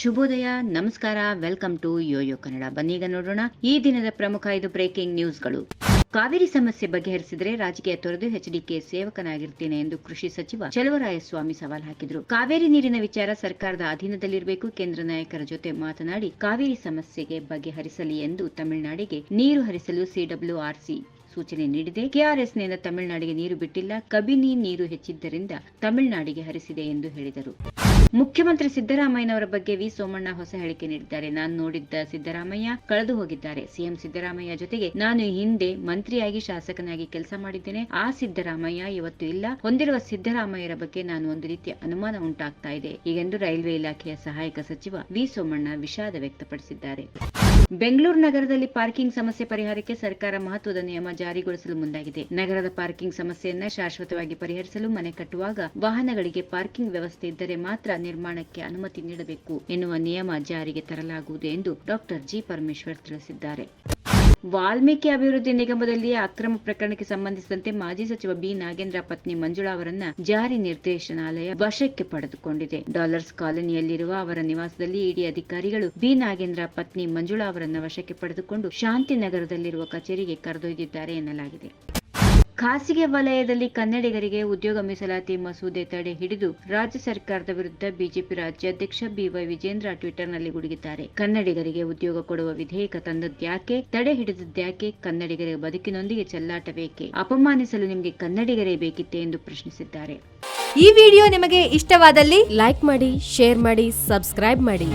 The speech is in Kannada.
ಶುಭೋದಯ, ನಮಸ್ಕಾರ ವೆಲ್ಕಮ್ ಟು ಯೋಯೋ ಕನ್ನಡ ಬನ್ನೀಗ ನೋಡೋಣ ಈ ದಿನದ ಪ್ರಮುಖ ಐದು ಬ್ರೇಕಿಂಗ್ ನ್ಯೂಸ್ಗಳು ಕಾವೇರಿ ಸಮಸ್ಯೆ ಬಗೆಹರಿಸಿದರೆ ರಾಜಕೀಯ ತೊರೆದು ಎಚ್ಡಿಕೆ ಸೇವಕನಾಗಿರ್ತೇನೆ ಎಂದು ಕೃಷಿ ಸಚಿವ ಚಲುವರಾಯಸ್ವಾಮಿ ಸವಾಲ್ ಹಾಕಿದರು. ಕಾವೇರಿ ನೀರಿನ ವಿಚಾರ ಸರ್ಕಾರದ ಅಧೀನದಲ್ಲಿರಬೇಕು. ಕೇಂದ್ರ ನಾಯಕರ ಜೊತೆ ಮಾತನಾಡಿ ಕಾವೇರಿ ಸಮಸ್ಯೆಗೆ ಬಗೆಹರಿಸಲಿ ಎಂದು ತಮಿಳುನಾಡಿಗೆ ನೀರು ಹರಿಸಲು ಸಿಡಬ್ಲ್ಯೂಆರ್ಸಿ ಸೂಚನೆ ನೀಡಿದೆ. ಕೆಆರ್ಎಸ್ನಿಂದ ತಮಿಳುನಾಡಿಗೆ ನೀರು ಬಿಟ್ಟಿಲ್ಲ. ಕಬಿನಿ ನೀರು ಹೆಚ್ಚಿದ್ದರಿಂದ ತಮಿಳುನಾಡಿಗೆ ಹರಿಸಿದೆ ಎಂದು ಹೇಳಿದರು. ಮುಖ್ಯಮಂತ್ರಿ ಸಿದ್ದರಾಮಯ್ಯನವರ ಬಗ್ಗೆ ವಿ. ಸೋಮಣ್ಣ ಹೊಸ ಹೇಳಿಕೆ ನೀಡಿದ್ದಾರೆ. ನಾನು ನೋಡಿದ್ದ ಸಿದ್ದರಾಮಯ್ಯ ಕಳೆದು ಹೋಗಿದ್ದಾರೆ. ಸಿಎಂ ಸಿದ್ದರಾಮಯ್ಯ ಜೊತೆಗೆ ನಾನು ಹಿಂದೆ ಮಂತ್ರಿಯಾಗಿ ಶಾಸಕನಾಗಿ ಕೆಲಸ ಮಾಡಿದ್ದೇನೆ. ಆ ಸಿದ್ದರಾಮಯ್ಯ ಇವತ್ತು ಇಲ್ಲ. ಹೊಂದಿರುವ ಸಿದ್ದರಾಮಯ್ಯರ ಬಗ್ಗೆ ನಾನು ಒಂದು ರೀತಿಯ ಅನುಮಾನ ಉಂಟಾಗ್ತಾ ಇದೆ. ಹೀಗೆಂದು ರೈಲ್ವೆ ಇಲಾಖೆಯ ಸಹಾಯಕ ಸಚಿವ ವಿ. ಸೋಮಣ್ಣ ವಿಷಾದ ವ್ಯಕ್ತಪಡಿಸಿದ್ದಾರೆ. ಬೆಂಗಳೂರು ನಗರದಲ್ಲಿ ಪಾರ್ಕಿಂಗ್ ಸಮಸ್ಯೆ ಪರಿಹಾರಕ್ಕೆ ಸರ್ಕಾರ ಮಹತ್ವದ ನಿಯಮ ಜಾರಿಗೊಳಿಸಲು ಮುಂದಾಗಿದೆ. ನಗರದ ಪಾರ್ಕಿಂಗ್ ಸಮಸ್ಯೆಯನ್ನ ಶಾಶ್ವತವಾಗಿ ಪರಿಹರಿಸಲು ಮನೆ ಕಟ್ಟುವಾಗ ವಾಹನಗಳಿಗೆ ಪಾರ್ಕಿಂಗ್ ವ್ಯವಸ್ಥೆ ಇದ್ದರೆ ಮಾತ್ರ ನಿರ್ಮಾಣಕ್ಕೆ ಅನುಮತಿ ನೀಡಬೇಕು ಎನ್ನುವ ನಿಯಮ ಜಾರಿಗೆ ತರಲಾಗುವುದು ಎಂದು ಡಾಕ್ಟರ್ ಜಿ ಪರಮೇಶ್ವರ್ ತಿಳಿಸಿದ್ದಾರೆ. ವಾಲ್ಮೀಕಿ ಅಭಿವೃದ್ಧಿ ನಿಗಮದಲ್ಲಿ ಅಕ್ರಮ ಪ್ರಕರಣಕ್ಕೆ ಸಂಬಂಧಿಸಿದಂತೆ ಮಾಜಿ ಸಚಿವ ಬಿ ನಾಗೇಂದ್ರ ಪತ್ನಿ ಮಂಜುಳಾ ಅವರನ್ನ ಜಾರಿ ನಿರ್ದೇಶನಾಲಯ ವಶಕ್ಕೆ ಪಡೆದುಕೊಂಡಿದೆ. ಡಾಲರ್ಸ್ ಕಾಲೋನಿಯಲ್ಲಿರುವ ಅವರ ನಿವಾಸದಲ್ಲಿ ಇಡಿ ಅಧಿಕಾರಿಗಳು ಬಿ ನಾಗೇಂದ್ರ ಪತ್ನಿ ಮಂಜುಳಾ ಅವರನ್ನ ವಶಕ್ಕೆ ಪಡೆದುಕೊಂಡು ಶಾಂತಿನಗರದಲ್ಲಿರುವ ಕಚೇರಿಗೆ ಕರೆದೊಯ್ದಿದ್ದಾರೆ ಎನ್ನಲಾಗಿದೆ. ಖಾಸಗಿ ವಲಯದಲ್ಲಿ ಕನ್ನಡಿಗರಿಗೆ ಉದ್ಯೋಗ ಮೀಸಲಾತಿ ಮಸೂದೆ ತಡೆ ಹಿಡಿದು ರಾಜ್ಯ ಸರ್ಕಾರದ ವಿರುದ್ಧ ಬಿಜೆಪಿ ರಾಜ್ಯಾಧ್ಯಕ್ಷ ಬಿವೈ ವಿಜೇಂದ್ರ ಟ್ವಿಟರ್ನಲ್ಲಿ ಗುಡುಗಿದ್ದಾರೆ. ಕನ್ನಡಿಗರಿಗೆ ಉದ್ಯೋಗ ಕೊಡುವ ವಿಧೇಯಕ ತಂದದ್ಯಾಕೆ ತಡೆ ಹಿಡಿದದ್ಯಾಕೆ ಕನ್ನಡಿಗರ ಬದುಕಿನೊಂದಿಗೆ ಚೆಲ್ಲಾಟಬೇಕೆ ಅಪಮಾನಿಸಲು ನಿಮಗೆ ಕನ್ನಡಿಗರೇ ಬೇಕಿತ್ತೆ ಎಂದು ಪ್ರಶ್ನಿಸಿದ್ದಾರೆ. ಈ ವಿಡಿಯೋ ನಿಮಗೆ ಇಷ್ಟವಾದಲ್ಲಿ ಲೈಕ್ ಮಾಡಿ, ಶೇರ್ ಮಾಡಿ, ಸಬ್ಸ್ಕ್ರೈಬ್ ಮಾಡಿ.